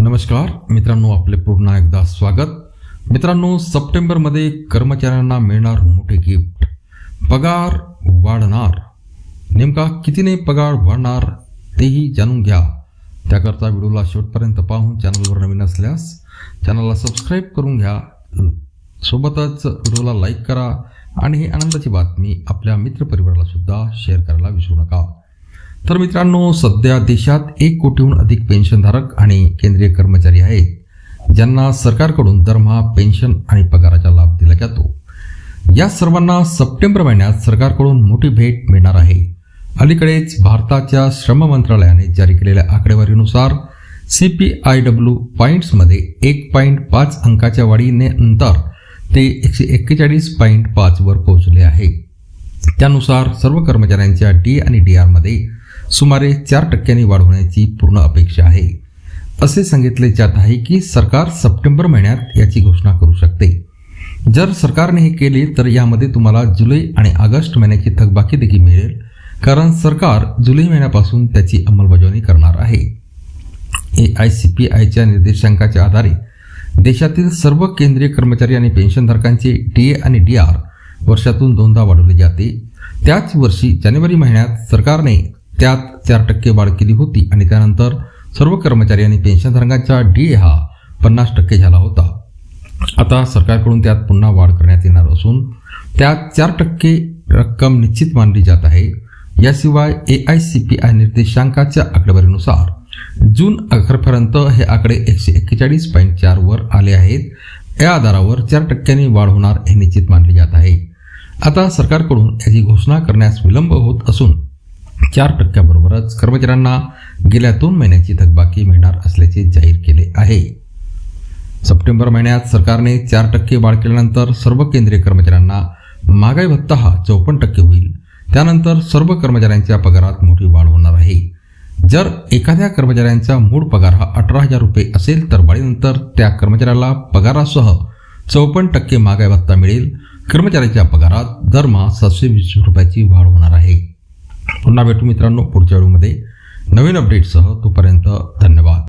नमस्कार. मित्रांनो आपले पुन्हा एकदा स्वागत. मित्रांनो सप्टेंबरमध्ये कर्मचाऱ्यांना मिळणार मोठे गिफ्ट. पगार वाढणार. नेमका कितीने पगार वाढणार तेही जाणून घ्या. त्याकरता व्हिडिओला शेवटपर्यंत पाहून चॅनलवर नवीन असल्यास चॅनलला सबस्क्राईब करून घ्या. सोबतच व्हिडिओला लाईक करा. आणि ही आनंदाची बातमी आपल्या मित्रपरिवाराला सुद्धा शेअर करायला विसरू नका. तर मित्रांनो सध्या देशात एक कोटीहून अधिक पेन्शनधारक आणि केंद्रीय कर्मचारी आहेत ज्यांना सरकारकडून दरमहा पेन्शन आणि पगाराचा लाभ दिला जातो. या सर्वांना सप्टेंबर महिन्यात सरकारकडून मोठी भेट मिळणार आहे. अलीकडेच भारताच्या श्रम मंत्रालयाने जारी केलेल्या आकडेवारीनुसार सी पी आय डब्ल्यू पॉईंट्समध्ये एक पॉईंट पाच अंकाच्या वाढीने नंतर ते एकशे एक्केचाळीस पॉईंट पाचवर पोहोचले आहे. त्यानुसार सर्व कर्मचाऱ्यांच्या डी आणि डी आरमध्ये सुमारे चार टक्क्यांनी वाढ होण्याची पूर्ण अपेक्षा आहे. असे सांगितले जात आहे की सरकार सप्टेंबर महिन्यात याची घोषणा करू शकते. जर सरकारने हे केले तर यामध्ये तुम्हाला जुलै आणि ऑगस्ट महिन्याची थकबाकी देखील मिळेल कारण सरकार जुलै महिन्यापासून त्याची अंमलबजावणी करणार आहे. ए आय सी पी आयच्या निर्देशांकाच्या आधारे देशातील सर्व केंद्रीय कर्मचारी आणि पेन्शनधारकांचे डी ए आणि डी आर वर्षातून दोनदा वाढवले जाते. त्याच वर्षी जानेवारी महिन्यात सरकारने त्यात चार टक्के वाढ केली होती आणि त्यानंतर सर्व कर्मचारी आणि पेन्शनधारकांचा डी ए हा पन्नास टक्के झाला होता. आता सरकारकडून त्यात पुन्हा वाढ करण्यात येणार असून त्यात चार टक्के रक्कम निश्चित मानली जात आहे. याशिवाय A I C P I निर्देशांकाच्या आकडेवारीनुसार जून अखेरपर्यंत हे आकडे एकशे एक्केचाळीस पॉईंट चारवर आले आहेत. या आधारावर चार टक्क्यांनी वाढ होणार हे निश्चित मानले जात आहे. आता सरकारकडून याची घोषणा करण्यास विलंब होत असून चार टक्क्याबरोबरच कर्मचाऱ्यांना गेल्या दोन महिन्याची थकबाकी मिळणार असल्याचे जाहीर केले आहे. सप्टेंबर महिन्यात सरकारने चार टक्के वाढ केल्यानंतर सर्व केंद्रीय कर्मचाऱ्यांना महागाई भत्ता हा चौपन्न टक्के होईल. त्यानंतर सर्व कर्मचाऱ्यांच्या पगारात मोठी वाढ होणार आहे. जर एखाद्या कर्मचाऱ्यांचा मूळ पगार हा अठरा हजार रुपये असेल तर वाढीनंतर त्या कर्मचाऱ्याला पगारासह चौपन्न टक्के महागाई भत्ता मिळेल. कर्मचाऱ्याच्या पगारात दरमहा सातशे वीस रुपयाची वाढ होणार आहे. पुन्हा भेटू मित्रांनो पुढच्या वेळीमध्ये नवीन अपडेटसह तोपर्यंत धन्यवाद.